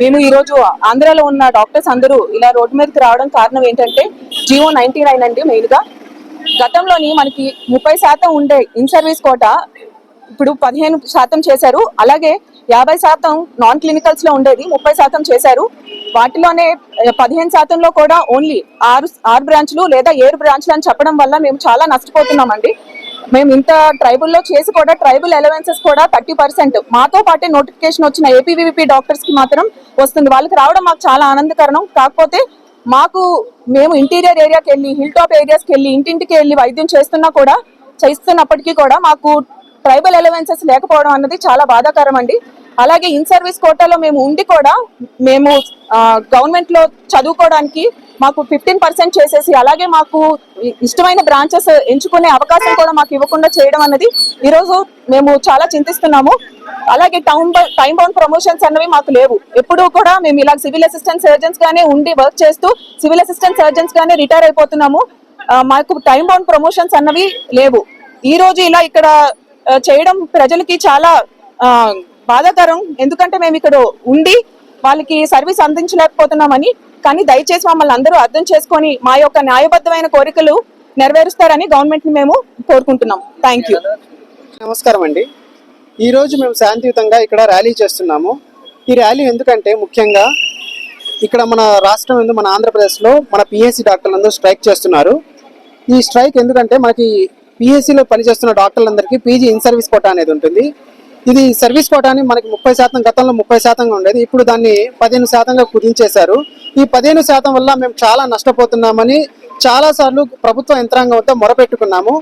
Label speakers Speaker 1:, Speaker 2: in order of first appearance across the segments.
Speaker 1: మేము ఈ రోజు ఆంధ్రాలో ఉన్న డాక్టర్స్ అందరూ ఇలా రోడ్డు మీదకి రావడం కారణం ఏంటంటే జియో నైన్టీ నైన్ అండి మెయిన్గా. గతంలోని మనకి ముప్పై శాతం ఉండే ఇన్ సర్వీస్ కోట ఇప్పుడు పదిహేను శాతం చేశారు. అలాగే యాభై శాతం నాన్ క్లినికల్స్లో ఉండేది ముప్పై శాతం చేశారు. వాటిలోనే పదిహేను శాతంలో కూడా ఓన్లీ ఆరు ఆరు బ్రాంచ్లు లేదా ఏడు బ్రాంచ్లు అని చెప్పడం వల్ల మేము చాలా నష్టపోతున్నామండి. మేము ఇంత ట్రైబుల్లో చేసి కూడా ట్రైబల్ అలవెన్సెస్ కూడా థర్టీ పర్సెంట్ మాతో పాటే నోటిఫికేషన్ వచ్చిన ఏపీవీపీ డాక్టర్స్కి మాత్రం వస్తుంది. వాళ్ళకి రావడం మాకు చాలా ఆనందకరం. కాకపోతే మాకు మేము ఇంటీరియర్ ఏరియాకి వెళ్ళి హిల్ టాప్ ఏరియాస్కి వెళ్ళి ఇంటింటికి వెళ్ళి వైద్యం చేస్తున్నా కూడా చేస్తున్నప్పటికీ కూడా మాకు ట్రైబల్ అలవెన్సెస్ లేకపోవడం అన్నది చాలా బాధాకరం అండి. అలాగే ఇన్ సర్వీస్ కోటాలో మేము ఉండి కూడా మేము గవర్నమెంట్లో చదువుకోవడానికి మాకు ఫిఫ్టీన్ పర్సెంట్ చేసేసి అలాగే మాకు ఇష్టమైన బ్రాంచెస్ ఎంచుకునే అవకాశం కూడా మాకు ఇవ్వకుండా చేయడం అన్నది ఈరోజు మేము చాలా చింతిస్తున్నాము. అలాగే టౌన్ టైం బౌండ్ ప్రమోషన్స్ అన్నవి మాకు లేవు. ఎప్పుడూ కూడా మేము ఇలా సివిల్ అసిస్టెంట్ సర్జన్స్ గానే ఉండి వర్క్ చేస్తూ సివిల్ అసిస్టెంట్ సర్జన్స్ గానే రిటైర్ అయిపోతున్నాము. మాకు టైం బౌండ్ ప్రమోషన్స్ అన్నవి లేవు. ఈ రోజు ఇలా ఇక్కడ చేయడం ప్రజలకి చాలా బాధాకరం. ఎందుకంటే మేము ఇక్కడ ఉండి వాళ్ళకి సర్వీస్ అందించలేకపోతున్నామని కానీ దయచేసి మమ్మల్ని అందరూ అర్థం చేసుకొని మా యొక్క న్యాయబద్ధమైన కోరికలు నెరవేరుస్తారని గవర్నమెంట్ని మేము కోరుకుంటున్నాం థ్యాంక్ యూ
Speaker 2: నమస్కారం అండి. ఈరోజు మేము శాంతియుతంగా ఇక్కడ ర్యాలీ చేస్తున్నాము. ఈ ర్యాలీ ఎందుకంటే ముఖ్యంగా ఇక్కడ మన రాష్ట్రం ఎందు మన ఆంధ్రప్రదేశ్లో మన పిఎస్సి డాక్టర్లందరూ స్ట్రైక్ చేస్తున్నారు. ఈ స్ట్రైక్ ఎందుకంటే మనకి పిఎస్సిలో పనిచేస్తున్న డాక్టర్లందరికీ పీజీ ఇన్ సర్వీస్ కోటా అనేది ఉంటుంది. ఇది సర్వీస్ కోటాని మనకి ముప్పై శాతం గతంలో ముప్పై శాతంగా ఉండేది. ఇప్పుడు దాన్ని పదిహేను శాతంగా కుదించేశారు. ఈ పదిహేను శాతం వల్ల మేము చాలా నష్టపోతున్నామని చాలాసార్లు ప్రభుత్వ యంత్రాంగంతో మొరపెట్టుకున్నాము.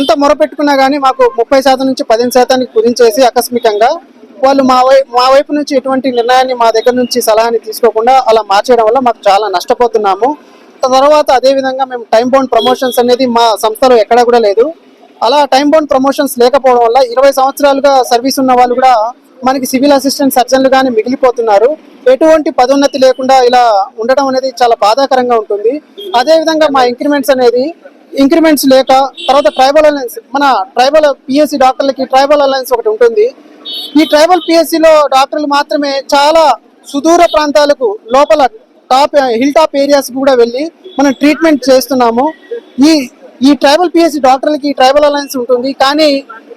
Speaker 2: ఎంత మొరపెట్టుకున్నా కానీ మాకు ముప్పై శాతం నుంచి పదిహేను శాతానికి కుదించేసి ఆకస్మికంగా వాళ్ళు మా వై మా వైపు నుంచి ఎటువంటి నిర్ణయాన్ని మా దగ్గర నుంచి సలహాని తీసుకోకుండా అలా మార్చేయడం వల్ల మాకు చాలా నష్టపోతున్నాము. తర్వాత అదే విధంగా మేము టైం బౌండ్ ప్రమోషన్స్ అనేది మా సంస్థలో ఎక్కడా కూడా లేదు. అలా టైం బౌండ్ ప్రమోషన్స్ లేకపోవడం వల్ల ఇరవై సంవత్సరాలుగా సర్వీస్ ఉన్న వాళ్ళు కూడా మనకి సివిల్ అసిస్టెంట్ సర్జన్లు కానీ మిగిలిపోతున్నారు. ఎటువంటి పదోన్నతి లేకుండా ఇలా ఉండడం అనేది చాలా బాధాకరంగా ఉంటుంది. అదే విధంగా మా ఇంక్రిమెంట్స్ అనేది ఇంక్రిమెంట్స్ లేక తర్వాత ట్రైబల్ అలయన్స్ మన ట్రైబల్ పిఎస్సి డాక్టర్లకి ట్రైబల్ అలయన్స్ ఒకటి ఉంటుంది. ఈ ట్రైబల్ పిఎస్సిలో డాక్టర్లు మాత్రమే చాలా సుదూర ప్రాంతాలకు లోపల టాప్ హిల్ టాప్ ఏరియాస్ కూడా వెళ్ళి మనం ట్రీట్మెంట్ చేస్తున్నాము. ఈ ఈ ట్రైబల్ పిఎస్సి డాక్టర్లకి ట్రైబల్ అలయన్స్ ఉంటుంది. కానీ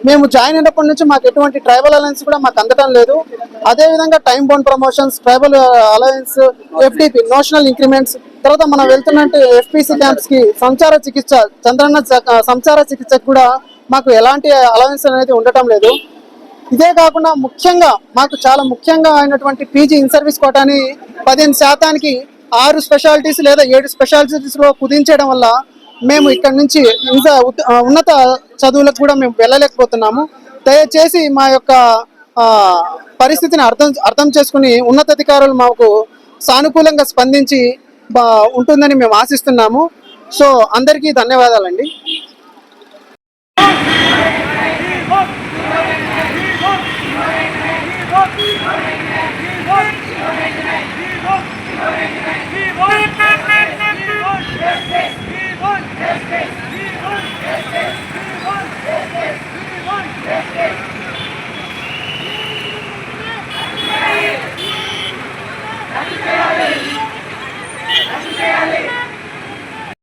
Speaker 2: మేము జాయిన్ అయినప్పటి నుంచి మాకు ఎటువంటి ట్రైబల్ అలయన్స్ కూడా మాకు అందటం లేదు. అదే విధంగా time bound promotions tribal allowance FDP notional increments తర్వాత మనం వెళ్తున్నట్టు ఎఫ్పిసి క్యాంప్స్కి సంచార చికిత్స చంద్రన్న సంచార చికిత్సకు కూడా మాకు ఎలాంటి అలవెన్స్ అనేది ఉండటం లేదు. ఇదే కాకుండా ముఖ్యంగా మాకు చాలా ముఖ్యంగా అయినటువంటి పీజీ ఇన్ సర్వీస్ కోటాని పదిహేను శాతానికి ఆరు స్పెషాలిటీస్ లేదా ఏడు స్పెషాలిటీస్లో కుదించడం వల్ల మేము ఇక్కడ నుంచి ఇంత ఉన్నత చదువులకు కూడా మేము వెళ్ళలేకపోతున్నాము. దయచేసి మా యొక్క పరిస్థితిని అర్థం అర్థం చేసుకుని ఉన్నతాధికారులు మాకు సానుకూలంగా స్పందించి బా- ఉంటుందని మేము ఆశిస్తున్నాము. సో అందరికీ ధన్యవాదాలండి.